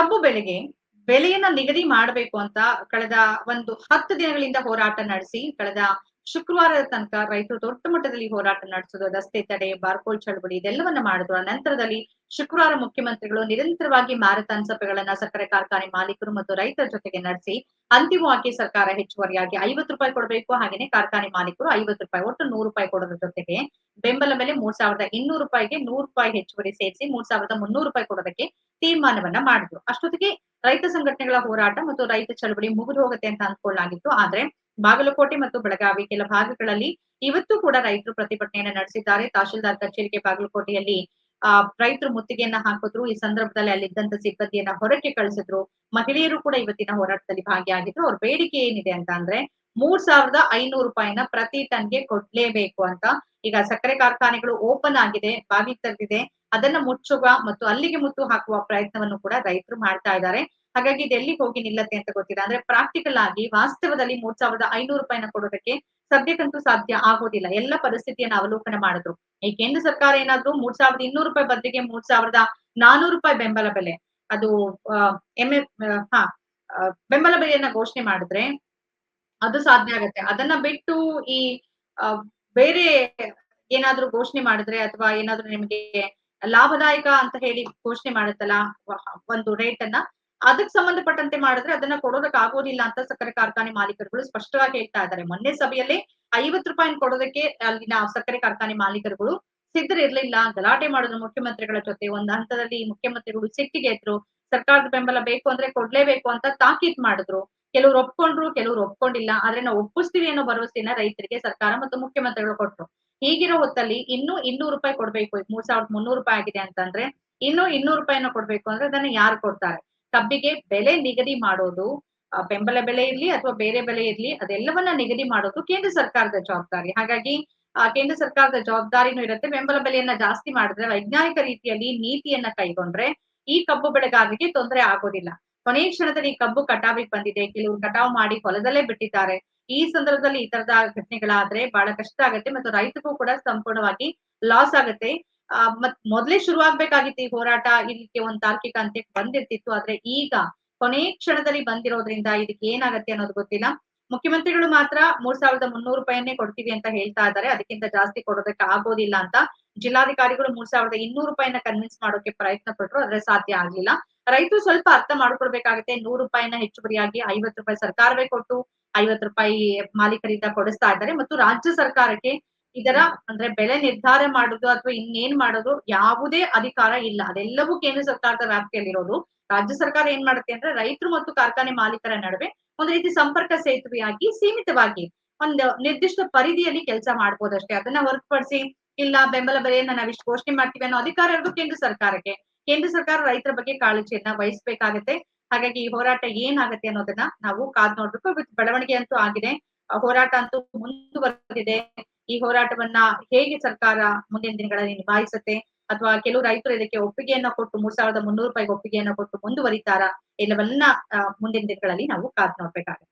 ಕಬ್ಬು ಬೆಳೆಗೆ ಬೆಲೆಯನ್ನ ನಿಗದಿ ಮಾಡಬೇಕು ಅಂತ ಕಳೆದ ಒಂದು ಹತ್ತು ದಿನಗಳಿಂದ ಹೋರಾಟ ನಡೆಸಿ, ಕಳೆದ ಶುಕ್ರವಾರದ ತನಕ ರೈತರು ದೊಡ್ಡ ಮಟ್ಟದಲ್ಲಿ ಹೋರಾಟ ನಡೆಸಿದ್ರು. ರಸ್ತೆ ತಡೆ, ಬಾರ್ಕೋಲ್ ಚಳವಳಿ ಇದೆಲ್ಲವನ್ನ ಮಾಡಿದ್ರು. ನಂತರದಲ್ಲಿ ಶುಕ್ರವಾರ ಮುಖ್ಯಮಂತ್ರಿಗಳು ನಿರಂತರವಾಗಿ ಮ್ಯಾರಥಾನ್ ಸಭೆಗಳನ್ನ ಸಕ್ಕರೆ ಕಾರ್ಖಾನೆ ಮಾಲೀಕರು ಮತ್ತು ರೈತರ ಜೊತೆಗೆ ನಡೆಸಿ ಅಂತಿಮವಾಗಿ ಸರ್ಕಾರ ಹೆಚ್ಚುವರಿಯಾಗಿ ಐವತ್ತು ರೂಪಾಯಿ ಕೊಡಬೇಕು. ಹಾಗೇನೆ ಕಾರ್ಖಾನೆ ಮಾಲೀಕರು ಐವತ್ತು ರೂಪಾಯಿ, ಒಟ್ಟು ನೂರು ರೂಪಾಯಿ ಕೊಡೋದ್ರ ಜೊತೆಗೆ ಬೆಂಬಲ ಬೆಲೆ ಮೂರ್ ಸಾವಿರದ ಇನ್ನೂರು ರೂಪಾಯಿಗೆ ನೂರು ರೂಪಾಯಿ ಹೆಚ್ಚುವರಿ ಸೇರಿಸಿ, ಮೂರ್ ಸಾವಿರದ ಮುನ್ನೂರು ರೂಪಾಯಿ ಕೊಡೋದಕ್ಕೆ ತೀರ್ಮಾನವನ್ನ ಮಾಡಿದ್ರು. ಅಷ್ಟೊತ್ತಿಗೆ ರೈತ ಸಂಘಟನೆಗಳ ಹೋರಾಟ ಮತ್ತು ರೈತ ಚಳವಳಿ ಮುಗಿದು ಹೋಗುತ್ತೆ ಅಂತ ಅಂದ್ಕೊಳ್ಳಾಗಿತ್ತು ಆದ್ರೆ ಬಾಗಲಕೋಟೆ ಮತ್ತು ಬೆಳಗಾವಿ ಕೆಲ ಭಾಗಗಳಲ್ಲಿ ಇವತ್ತು ಕೂಡ ರೈತರು ಪ್ರತಿಭಟನೆಯನ್ನ ನಡೆಸಿದ್ದಾರೆ. ತಹಶೀಲ್ದಾರ್ ಕಚೇರಿಗೆ ಬಾಗಲಕೋಟೆಯಲ್ಲಿ, ಆ, ರೈತರು ಮುತ್ತಿಗೆಯನ್ನ ಹಾಕಿದ್ರು. ಈ ಸಂದರ್ಭದಲ್ಲಿ ಅಲ್ಲಿದ್ದಂತ ಸಿಬ್ಬಂದಿಯನ್ನ ಹೊರಕ್ಕೆ ಕಳಿಸಿದ್ರು. ಮಹಿಳೆಯರು ಕೂಡ ಇವತ್ತಿನ ಹೋರಾಟದಲ್ಲಿ ಭಾಗಿಯಾಗಿದ್ರು. ಅವ್ರ ಬೇಡಿಕೆ ಏನಿದೆ ಅಂತ ಅಂದ್ರೆ ಮೂರ್ ಸಾವಿರದ ಐನೂರು ರೂಪಾಯಿನ ಪ್ರತಿ ಟನ್ಗೆ ಕೊಡ್ಲೇಬೇಕು ಅಂತ ಈಗ ಸಕ್ಕರೆ ಕಾರ್ಖಾನೆಗಳು ಓಪನ್ ಆಗಿದೆ, ಬಾವಿ ತೆರೆದಿದೆ ಅದನ್ನ ಮುಚ್ಚುವ ಮತ್ತು ಅಲ್ಲಿಗೆ ಮುತ್ತು ಹಾಕುವ ಪ್ರಯತ್ನವನ್ನು ಕೂಡ ರೈತರು ಮಾಡ್ತಾ ಇದ್ದಾರೆ. ಹಾಗಾಗಿ ಇದು ಹೋಗಿ ನಿಲ್ಲತ್ತೆ ಅಂತ ಗೊತ್ತಿಲ್ಲ. ಅಂದ್ರೆ ಪ್ರಾಕ್ಟಿಕಲ್ ಆಗಿ ವಾಸ್ತವದಲ್ಲಿ ಮೂರ್ ಸಾವಿರದ ಐನೂರು ರೂಪಾಯಿನ ಕೊಡೋದಕ್ಕೆ ಸದ್ಯಕ್ಕಂತೂ ಸಾಧ್ಯ ಆಗೋದಿಲ್ಲ. ಎಲ್ಲ ಪರಿಸ್ಥಿತಿಯನ್ನ ಅವಲೋಕನ ಮಾಡಿದ್ರು. ಈ ಕೇಂದ್ರ ಸರ್ಕಾರ ಏನಾದ್ರು ಮೂರ್ ಸಾವಿರದ ಇನ್ನೂರು ರೂಪಾಯಿ ಬದಲಿಗೆ ಮೂರ್ ಸಾವಿರದ ನಾನೂರು ರೂಪಾಯಿ ಬೆಂಬಲ ಬೆಲೆ, ಅದು ಎಂ ಹಾ ಬೆಂಬಲ ಬೆಲೆಯನ್ನ ಘೋಷಣೆ ಮಾಡಿದ್ರೆ ಅದು ಸಾಧ್ಯ ಆಗತ್ತೆ. ಅದನ್ನ ಬಿಟ್ಟು ಈ ಬೇರೆ ಏನಾದ್ರೂ ಘೋಷಣೆ ಮಾಡಿದ್ರೆ ಅಥವಾ ಏನಾದ್ರು ನಿಮಗೆ ಲಾಭದಾಯಕ ಅಂತ ಹೇಳಿ ಘೋಷಣೆ ಮಾಡುತ್ತಲ್ಲ ಒಂದು ರೇಟ್ ಅನ್ನ, ಅದಕ್ಕೆ ಸಂಬಂಧಪಟ್ಟಂತೆ ಮಾಡಿದ್ರೆ ಅದನ್ನ ಕೊಡೋದಕ್ಕೆ ಆಗೋದಿಲ್ಲ ಅಂತ ಸಕ್ಕರೆ ಕಾರ್ಖಾನೆ ಮಾಲೀಕರುಗಳು ಸ್ಪಷ್ಟವಾಗಿ ಹೇಳ್ತಾ ಇದ್ದಾರೆ. ಮೊನ್ನೆ ಸಭೆಯಲ್ಲಿ ಐವತ್ತು ರೂಪಾಯಿ ಕೊಡೋದಕ್ಕೆ ಅಲ್ಲಿನ ಸಕ್ಕರೆ ಕಾರ್ಖಾನೆ ಮಾಲೀಕರುಗಳು ಸಿದ್ಧರಿರ್ಲಿಲ್ಲ ಗಲಾಟೆ ಮಾಡಿದ್ರು ಮುಖ್ಯಮಂತ್ರಿಗಳ ಜೊತೆ. ಒಂದ್ ಹಂತದಲ್ಲಿ ಮುಖ್ಯಮಂತ್ರಿಗಳು ಸಿಟ್ಟಿಗೆ ಎದ್ರು, ಸರ್ಕಾರದ ಬೆಂಬಲ ಬೇಕು ಅಂದ್ರೆ ಕೊಡ್ಲೇಬೇಕು ಅಂತ ತಾಕೀತ್ ಮಾಡಿದ್ರು. ಕೆಲವ್ರು ಒಪ್ಕೊಂಡ್ರು, ಕೆಲವ್ರು ಒಪ್ಕೊಂಡಿಲ್ಲ. ಆದ್ರೆ ನಾವು ಒಪ್ಪಿಸ್ತೀವಿ ಅನ್ನೋ ಭರವಸೆಯನ್ನ ರೈತರಿಗೆ ಸರ್ಕಾರ ಮತ್ತು ಮುಖ್ಯಮಂತ್ರಿಗಳು ಕೊಟ್ರು. ಹೀಗಿರೋ ಹೊತ್ತಲ್ಲಿ ಇನ್ನೂ ಇನ್ನೂರು ರೂಪಾಯಿ ಕೊಡ್ಬೇಕು. ಮೂರ್ ಸಾವಿರದ ಮುನ್ನೂರು ರೂಪಾಯಿ ಆಗಿದೆ ಅಂತಂದ್ರೆ ಇನ್ನೂ ಇನ್ನೂರು ರೂಪಾಯಿನ ಕೊಡ್ಬೇಕು ಅಂದ್ರೆ ಅದನ್ನ ಯಾರು ಕೊಡ್ತಾರೆ? ಕಬ್ಬಿಗೆ ಬೆಲೆ ನಿಗದಿ ಮಾಡೋದು ಬೆಂಬಲ ಬೆಲೆ ಇರ್ಲಿ ಅಥವಾ ಬೇರೆ ಬೆಲೆ ಇರ್ಲಿ ಅದೆಲ್ಲವನ್ನ ನಿಗದಿ ಮಾಡೋದು ಕೇಂದ್ರ ಸರ್ಕಾರದ ಜವಾಬ್ದಾರಿ. ಹಾಗಾಗಿ ಕೇಂದ್ರ ಸರ್ಕಾರದ ಜವಾಬ್ದಾರಿನೂ ಇರುತ್ತೆ. ಬೆಂಬಲ ಬೆಲೆಯನ್ನ ಜಾಸ್ತಿ ಮಾಡಿದ್ರೆ ವೈಜ್ಞಾನಿಕ ರೀತಿಯಲ್ಲಿ ನೀತಿಯನ್ನ ಕೈಗೊಂಡ್ರೆ ಈ ಕಬ್ಬು ಬೆಳೆಗಾರರಿಗೆ ತೊಂದರೆ ಆಗೋದಿಲ್ಲ. ಕೊನೆಯ ಕ್ಷಣದಲ್ಲಿ ಕಬ್ಬು ಕಟಾವಿಗೆ ಬಂದಿದೆ. ಕೆಲವರು ಕಟಾವು ಮಾಡಿ ಹೊಲದಲ್ಲೇ ಬಿಟ್ಟಿದ್ದಾರೆ. ಈ ಸಂದರ್ಭದಲ್ಲಿ ಈ ತರದ ಘಟನೆಗಳಾದ್ರೆ ಬಹಳ ಕಷ್ಟ ಆಗುತ್ತೆ ಮತ್ತು ರೈತರಿಗೂ ಕೂಡ ಸಂಪೂರ್ಣವಾಗಿ ಲಾಸ್ ಆಗುತ್ತೆ. ಆ, ಮತ್ ಮೊದ್ಲೇ ಶುರುವಾಗ್ಬೇಕಾಗಿತ್ತು ಈ ಹೋರಾಟ ಇದಕ್ಕೆ ಒಂದು ತಾರ್ಕಿಕ ಅಂತ್ಯಕ್ಕೆ ಬಂದಿರ್ತಿತ್ತು. ಆದ್ರೆ ಈಗ ಕೊನೆಯ ಕ್ಷಣದಲ್ಲಿ ಬಂದಿರೋದ್ರಿಂದ ಇದಕ್ಕೆ ಏನಾಗತ್ತೆ ಅನ್ನೋದು ಗೊತ್ತಿಲ್ಲ. ಮುಖ್ಯಮಂತ್ರಿಗಳು ಮಾತ್ರ ಮೂರ್ ಸಾವಿರದ ಮುನ್ನೂರು ರೂಪಾಯಿಯನ್ನೇ ಕೊಡ್ತೀವಿ ಅಂತ ಹೇಳ್ತಾ ಇದ್ದಾರೆ. ಅದಕ್ಕಿಂತ ಜಾಸ್ತಿ ಕೊಡೋದಕ್ಕೆ ಆಗೋದಿಲ್ಲ ಅಂತ ಜಿಲ್ಲಾಧಿಕಾರಿಗಳು ಮೂರ್ ಸಾವಿರದ ಇನ್ನೂರು ರೂಪಾಯಿನ ಕನ್ವಿನ್ಸ್ ಮಾಡೋಕೆ ಪ್ರಯತ್ನ ಪಟ್ರು. ಆದ್ರೆ ಸಾಧ್ಯ ಆಗ್ಲಿಲ್ಲ. ರೈತರು ಸ್ವಲ್ಪ ಅರ್ಥ ಮಾಡ್ಕೊಳ್ಬೇಕಾಗತ್ತೆ. ನೂರು ರೂಪಾಯಿನ ಹೆಚ್ಚುವರಿಯಾಗಿ ಐವತ್ತು ರೂಪಾಯಿ ಸರ್ಕಾರವೇ ಕೊಟ್ಟು ಐವತ್ತು ರೂಪಾಯಿ ಮಾಲೀಕರಿಂದ ಕೊಡಿಸ್ತಾ ಇದ್ದಾರೆ. ಮತ್ತು ರಾಜ್ಯ ಸರ್ಕಾರಕ್ಕೆ ಇದರ ಅಂದ್ರೆ ಬೆಲೆ ನಿರ್ಧಾರ ಮಾಡೋದು ಅಥವಾ ಇನ್ನೇನ್ ಮಾಡೋದು ಯಾವುದೇ ಅಧಿಕಾರ ಇಲ್ಲ. ಅದೆಲ್ಲವೂ ಕೇಂದ್ರ ಸರ್ಕಾರದ ವ್ಯಾಪ್ತಿಯಲ್ಲಿರೋದು. ರಾಜ್ಯ ಸರ್ಕಾರ ಏನ್ ಮಾಡುತ್ತೆ ಅಂದ್ರೆ ರೈತರು ಮತ್ತು ಕಾರ್ಖಾನೆ ಮಾಲೀಕರ ನಡುವೆ ಒಂದು ರೀತಿ ಸಂಪರ್ಕ ಸೇತುವೆಯಾಗಿ ಸೀಮಿತವಾಗಿ ಒಂದು ನಿರ್ದಿಷ್ಟ ಪರಿಧಿಯಲ್ಲಿ ಕೆಲಸ ಮಾಡ್ಬೋದಷ್ಟೇ. ಅದನ್ನ ಹೊರತುಪಡಿಸಿ ಇಲ್ಲ ಬೆಂಬಲ ಬೆಲೆಯನ್ನ ನಾವಿಷ್ಟು ಘೋಷಣೆ ಮಾಡ್ತೀವಿ ಅನ್ನೋ ಅಧಿಕಾರ ಇರೋದು ಕೇಂದ್ರ ಸರ್ಕಾರಕ್ಕೆ ಕೇಂದ್ರ ಸರ್ಕಾರ ರೈತರ ಬಗ್ಗೆ ಕಾಳಜಿಯನ್ನ ವಹಿಸ್ಬೇಕಾಗತ್ತೆ. ಹಾಗಾಗಿ ಈ ಹೋರಾಟ ಏನಾಗತ್ತೆ ಅನ್ನೋದನ್ನ ನಾವು ಕಾದ್ ನೋಡ್ಬೇಕು. ಬೆಳವಣಿಗೆ ಅಂತೂ ಆಗಿದೆ. ಹೋರಾಟ ಅಂತೂ ಮುಂದುವರೆದಿದೆ. ಈ ಹೋರಾಟವನ್ನ ಹೇಗೆ ಸರ್ಕಾರ ಮುಂದಿನ ದಿನಗಳಲ್ಲಿ ನಿಭಾಯಿಸುತ್ತೆ ಅಥವಾ ಕೆಲವು ರೈತರು ಇದಕ್ಕೆ ಒಪ್ಪಿಗೆಯನ್ನ ಕೊಟ್ಟು ಮೂರ್ ಸಾವಿರದ ಮುನ್ನೂರು ರೂಪಾಯಿಗೆ ಒಪ್ಪಿಗೆಯನ್ನ ಕೊಟ್ಟು ಮುಂದುವರಿತಾರ, ಎಲ್ಲವನ್ನ ಮುಂದಿನ ದಿನಗಳಲ್ಲಿ ನಾವು ಕಾದ್ ನೋಡ್ಬೇಕಾಗುತ್ತೆ.